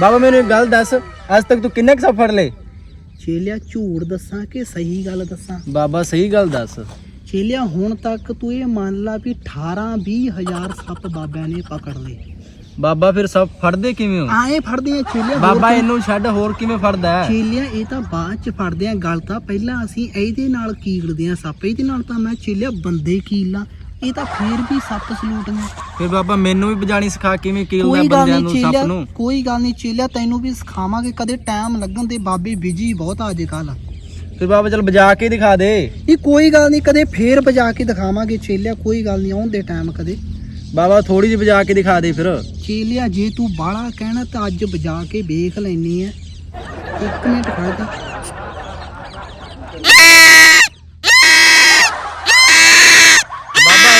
ਬਾਬਾ ਮੈਨੂੰ ਇੱਕ ਗੱਲ ਦੱਸ ਅੱਜ ਤੱਕ ਤੂੰ ਕਿੰਨੇ ਕੁ ਸੱਪ ਫੜ ਲਏ? ਚੇਲਿਆ ਝੂਠ ਦੱਸਾਂ ਕਿ ਸਹੀ ਗੱਲ ਦੱਸਾਂ? ਬਾਬਾ ਸਹੀ ਗੱਲ ਦੱਸ। ਚੇਲਿਆ ਹੁਣ ਤੱਕ ਤੂੰ ਇਹ ਮੰਨ ਲਾ ਵੀ 18 20 ਹਜ਼ਾਰ ਸੱਪ ਬਾਬਿਆਂ ਨੇ ਪਕੜ ਲਏ। ਬਾਬਾ ਫਿਰ ਸੱਪ ਫੜਦੇ ਕਿਵੇਂ ਹੋ? ਆਏ ਫੜਦੇ ਆ ਹੋਰ ਬਾਬਾ ਇਹਨੂੰ ਛੱਡ ਹੋਰ ਕਿਵੇਂ ਫੜਦਾ ਹੈ? ਚੇਲਿਆ ਇਹ ਤਾਂ ਬਾਅਦ ਚ ਫੜਦੇ ਆ ਗੱਲ ਤਾਂ ਪਹਿਲਾਂ ਅਸੀਂ ਇਹਦੇ ਨਾਲ ਕੀੜਦੇ ਆ ਸੱਪ? ਇਹਦੇ ਨਾਲ ਤਾਂ ਮੈਂ ਚੇਲਿਆ ਬੰਦੇ ਕੀਲਾਂ ਇਹ ਤਾਂ ਫੇਰ ਵੀ ਸੱਪ ਸਲੂਟ ਨੇ। ਫਿਰ ਬਾਬਾ ਮੈਨੂੰ ਵੀ ਬਜਾਣੀ ਸਿਖਾ ਕਿਵੇਂ ਕੋਈ ਗੱਲ ਬੰਦਿਆਂ ਨੂੰ ਸੱਪ ਨੂੰ? ਕੋਈ ਗੱਲ ਨਹੀਂ ਚੇਲਿਆ ਤੈਨੂੰ ਵੀ ਸਿਖਾਵਾਂਗੇ ਕਦੇ ਟਾਈਮ ਲੱਗਣ ਦੇ ਬਾਬੇ ਬਿਜ਼ੀ ਬਹੁਤ ਆ ਅੱਜ ਕੱਲ ਫਿਰ ਬਾਬਾ ਚਲ ਬਜਾ ਕੇ ਦਿਖਾ ਦੇ। ਇਹ ਕੋਈ ਗੱਲ ਨਹੀਂ ਕਦੇ ਫੇਰ ਵਜਾ ਕੇ ਦਿਖਾਵਾਂਗੇ ਚੇਲਿਆ ਕੋਈ ਗੱਲ ਨਹੀਂ ਆਉਣ ਦੇ ਟਾਈਮ ਕਦੇ। ਬਾਬਾ ਥੋੜੀ ਜਿਹੀ ਬਜਾ ਕੇ ਦਿਖਾ ਦੇ ਫਿਰ। ਚੇਲਿਆ ਜੇ ਤੂੰ ਬਾਹਲਾ ਕਹਿਣਾ ਤਾਂ ਅੱਜ ਵਜਾ ਕੇ ਵੇਖ ਲੈਣੀ ਐ। ਇੱਕ ਮਿੰਟ ਖੜ ਜਾ ਬਾਬਾ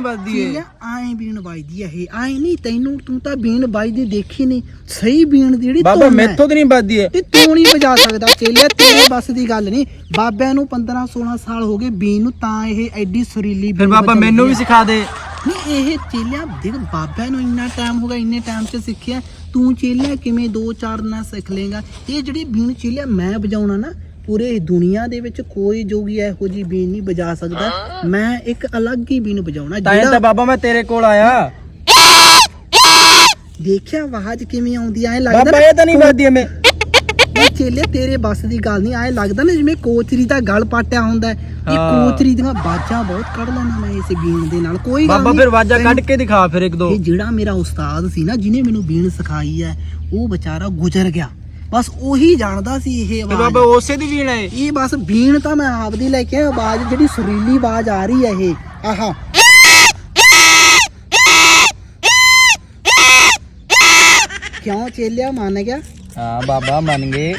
ਵੱਜਦੀ ਚੇਲਿਆ ਆਏ ਬੀਣ ਵੱਜਦੀ ਐ ਇਹ। ਆਏ ਨਹੀਂ ਤੈਨੂੰ ਤੂੰ ਤਾਂ ਬੀਣ ਵੱਜਦੀ ਦੇਖੀ ਨਹੀਂ। ਸਹੀ ਬੀਣ ਦੀ ਜਿਹੜੀ ਬਾਬਾ। ਮੈਥੋਂ ਤਾਂ ਨਹੀਂ ਵੱਜਦੀ ਏ ਤੇ ਤੂੰ ਨਹੀਂ ਵਜਾ ਸਕਦਾ ਚੇਲਿਆ ਤੇਰੇ ਬਸ ਦੀ ਗੱਲ ਨਹੀਂ। ਬਾਬਿਆਂ ਨੂੰ 15 16 ਸਾਲ ਹੋ ਗਏ ਬੀਨ ਨੂੰ ਤਾਂ ਇਹ ਐਡੀ ਸੁਰੀਲੀ ਫਿਰ ਬਾਬਾ ਮੈਨੂੰ ਵੀ। ਸਿਖਾ ਦੇ। ਨਹੀਂ ਇਹ ਚੇਲਿਆ ਦੇਖ ਬਾਬਿਆਂ ਨੂੰ ਇੰਨਾ ਟਾਈਮ ਹੋ ਗਿਆ ਇੰਨੇ ਟਾਈਮ 'ਚ ਸਿੱਖਿਆ। ਤੂੰ ਚੇਲਿਆ ਕਿਵੇਂ 2-4 ਦਿਨਾਂ ਸਿੱਖ ਲੇਗਾ ਇਹ ਜਿਹੜੀ ਬੀਨ ਚੇਲਿਆ ਮੈਂ ਵਜਾਉਣਾ ਨਾ ਪੂਰੇ ਦੁਨੀਆ ਦੇ ਵਿੱਚ ਕੋਈ ਜੋਗੀ ਇਹੋ ਜੀ ਬੀਨ ਨਹੀਂ ਵਜਾ ਸਕਦਾ। ਮੈਂ ਇੱਕ ਅਲੱਗ ਹੀ ਬੀਨ ਵਜਾਉਣਾ ਤਾਂ ਤਾਂ ਬਾਬਾ ਮੈਂ ਤੇਰੇ ਕੋਲ ਆਇਆ। ਦੇਖਿਆ ਆਵਾਜ਼ ਕਿਵੇਂ ਆਉਂਦੀ ਐ ਲੱਗਦਾ ਬਾਬਾ ਇਹ ਤਾਂ ਨਹੀਂ ਵੱਜਦੀ ਐਵੇਂ। ਇਹ ਚੇਲੇ ਤੇਰੇ ਬੱਸ ਦੀ ਗੱਲ ਨਹੀਂ ਐ ਲੱਗਦਾ ਨਾ ਜਿਵੇਂ ਕੋਚਰੀ ਦਾ ਗਲ ਪਾਟਿਆ ਹੁੰਦਾ। ਇਹ। ਕੋਚਰੀ ਦੀਆਂ ਬਾਜਾਂ ਬਹੁਤ ਕੱਢ ਲੈਣਾ ਮੈਂ ਇਸ ਬੀਨ ਦੇ ਨਾਲ। ਕੋਈ ਗੱਲ ਬਾਬਾ ਫਿਰ ਵਾਜਾ ਕੱਢ ਕੇ ਦਿਖਾ ਫਿਰ ਇੱਕ ਦੋ। ਇਹ ਜਿਹੜਾ ਮੇਰਾ ਉਸਤਾਦ ਸੀ ਨਾ ਜਿਹਨੇ ਮੈਨੂੰ ਬੀਨ ਸਿਖਾਈ ਹੈ ਉਹ ਵਿਚਾਰਾ ਗੁਜ਼ਰ ਗਿਆ। ਬਸ ਉਹੀ ਜਾਣਦਾ ਸੀ ਇਹ ਆਵਾਜ਼ ਬਾਬਾ ਉਸੇ ਦੀ ਵੀਣਾ ਏ ਇਹ ਬਸ ਬੀਨ ਤਾਂ ਮੈਂ ਆਪਦੀ ਲੈ ਕੇ ਆਇਆ ਆਵਾਜ਼ ਜਿਹੜੀ ਸੁਰੀਲੀ ਆਵਾਜ਼ ਆ ਰਹੀ ਹੈ ਇਹ। ਆਹਾ। ਕਿਉਂ ਚੇਲਿਆ ਮੰਨ ਗਿਆ? ਹਾਂ ਬਾਬਾ ਮੰਨ ਗਏ।